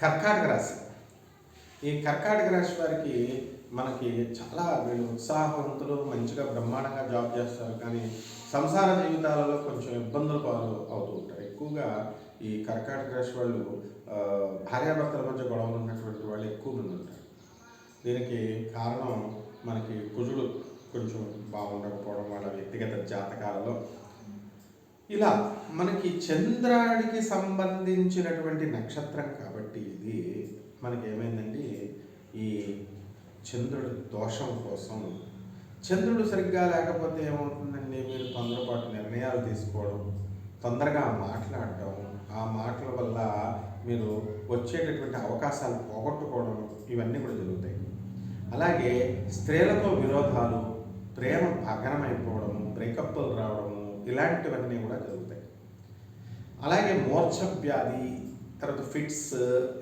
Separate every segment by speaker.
Speaker 1: కర్కాటక. రాశి. ఈ కర్కాటక రాశి వారికి మనకి చాలా వీళ్ళు ఉత్సాహవంతులు మంచిగా బ్రహ్మాండంగా జాబ్ చేస్తారు. కానీ సంసార జీవితాలలో కొంచెం ఇబ్బందులు పాలు అవుతూ ఉంటారు. ఎక్కువగా ఈ కర్కాటక రాశి వాళ్ళు భార్యాభర్తల మధ్య గొడవలు ఉన్నటువంటి వాళ్ళు ఎక్కువ మంది ఉంటారు. దీనికి కారణం మనకి కుజుడు కొంచెం బాగుండకపోవడం వాళ్ళ వ్యక్తిగత జాతకాలలో ఇలా మనకి చంద్రాడికి సంబంధించినటువంటి నక్షత్రం కాబట్టి ఇది మనకి ఏమైందండి ఈ చంద్రుడి దోషం కోసం చంద్రుడు సరిగ్గా లేకపోతే ఏమవుతుందండి? మీరు తొందరపాటు నిర్ణయాలు తీసుకోవడం తొందరగా మాట్లాడటం ఆ మాటల వల్ల మీరు వచ్చేటటువంటి అవకాశాలు పోగొట్టుకోవడం ఇవన్నీ కూడా జరుగుతాయి. అలాగే స్త్రీలతో విరోధాలు ప్రేమ భగ్నమైపోవడము బ్రేకప్లు ఇలాంటివన్నీ కూడా జరుగుతాయి. అలాగే మోర్చ వ్యాధి తర్వాత ఫిట్స్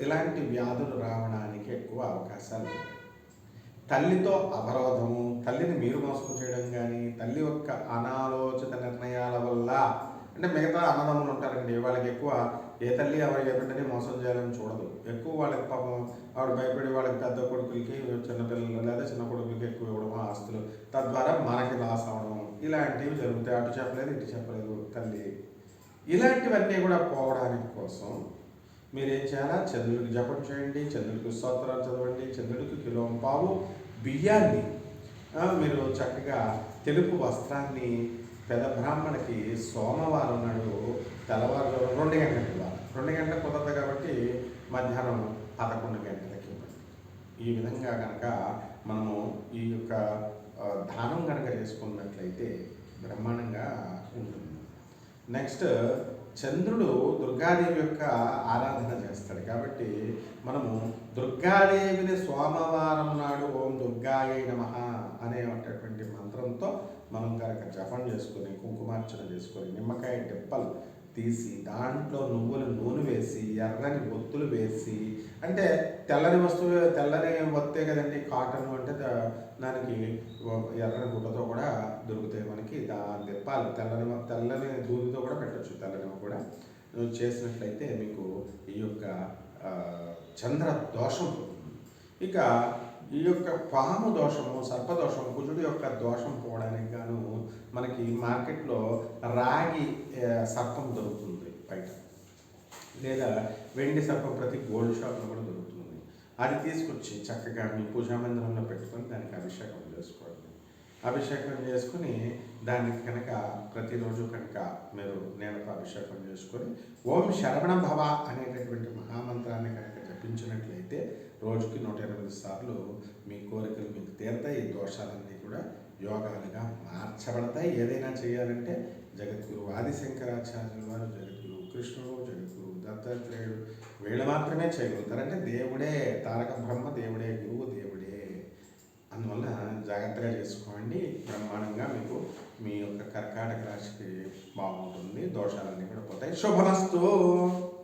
Speaker 1: ఇలాంటి వ్యాధులు రావడానికి ఎక్కువ అవకాశాలు ఉంటాయి తల్లితో అవరోధము తల్లిని మీరు మోసం చేయడం కానీ తల్లి యొక్క అనాలోచిత నిర్ణయాల వల్ల అంటే మిగతా అన్నదమ్ములు ఉంటారండి వాళ్ళకి ఎక్కువ ఏ తల్లి ఎవరి బిడ్డని మోసం చేయాలని చూడదు. ఎక్కువ వాళ్ళకి పాపం ఆవిడ భయపడి వాళ్ళకి పెద్ద కొడుకులకి చిన్నపిల్లలు లేదా చిన్న కొడుకులకి ఎక్కువ ఇవ్వడం ఆస్తులు. తద్వారా మనకి లాస్ అవడం ఇలాంటివి జరుగుతాయి. అటు చెప్పలేదు ఇటు చెప్పలేదు తల్లి. ఇలాంటివన్నీ కూడా పోవడానికి కోసం మీరేం చేయాలా? చంద్రుడికి జపం చేయండి చంద్రుడికి స్తోత్రాలు చదవండి చంద్రుడికి కిలో పావు బియ్యాన్ని మీరు చక్కగా తెలుపు వస్త్రాన్ని పెద్ద బ్రాహ్మణకి సోమవారం నాడు తెల్లవారుజాము రెండు గంటలకు ఇవ్వాలి. రెండు గంటలకు కుదరదు కాబట్టి మధ్యాహ్నం పదకొండు గంటలకి ఇవ్వండి. ఈ విధంగా కనుక మనము ఈ యొక్క దానం కనుక చేసుకున్నట్లయితే బ్రహ్మాండంగా ఉంటుంది. నెక్స్ట్ చంద్రుడు దుర్గాదేవి యొక్క ఆరాధన చేస్తాడు. కాబట్టి మనము దుర్గాదేవిని సోమవారం నాడు ఓం దుర్గాయ నమ అనేటటువంటి మంత్రంతో మనం కనుక జపం చేసుకొని కుంకుమార్చన చేసుకొని నిమ్మకాయ డెప్పలు తీసి దాంట్లో నువ్వుల నూనె వేసి ఎర్రని ఒత్తులు వేసి అంటే తెల్లని వస్తువు తెల్లని ఒత్తే కదండి కాటన్ అంటే దానికి ఎర్రని గుడ్డతో కూడా దొరుకుతాయి మనకి. దాని దెప్పాలు తెల్లని తెల్లని దూదితో కూడా పెట్టచ్చు తెల్లని కూడా. నువ్వు చేసినట్లయితే మీకు ఈ యొక్క చంద్ర దోషం ఇక ఈ యొక్క పాము దోషము సర్పదోషము కుజుడు యొక్క దోషం పోవడానికి గాను మనకి మార్కెట్లో రాగి సర్పం దొరుకుతుంది బయట. లేదా వెండి సర్పం ప్రతి గోల్డ్ షాప్లో కూడా దొరుకుతుంది. అది తీసుకొచ్చి చక్కగా మీ పూజామందిరంలో పెట్టుకొని దానికి అభిషేకం చేసుకోండి. అభిషేకం చేసుకుని దానికి కనుక ప్రతిరోజు కనుక మీరు నేలతో అభిషేకం చేసుకొని ఓం శరవణ భవ అనేటటువంటి మహామంత్రాన్ని కనుక జపించినట్లయితే రోజుకి నూట ఎనిమిది సార్లు మీ కోరికలు మీకు తీరతాయి ఈ దోషాలన్నీ కూడా యోగాలుగా మార్చబడతాయి. ఏదైనా చేయాలంటే జగద్గురు ఆదిశంకరాచార్యుల వారు జగద్గురు కృష్ణుడు జగద్గురు దత్తాత్రేయుడు వీళ్ళు మాత్రమే చేయగలుగుతారంటే దేవుడే తారక బ్రహ్మ దేవుడే గురువు దేవుడే. అందువల్ల జాగ్రత్తగా చేసుకోండి. బ్రహ్మాండంగా మీకు మీ యొక్క కర్కాటక రాశికి బాగుంటుంది. దోషాలన్నీ కూడా పోతాయి. శుభమస్తు.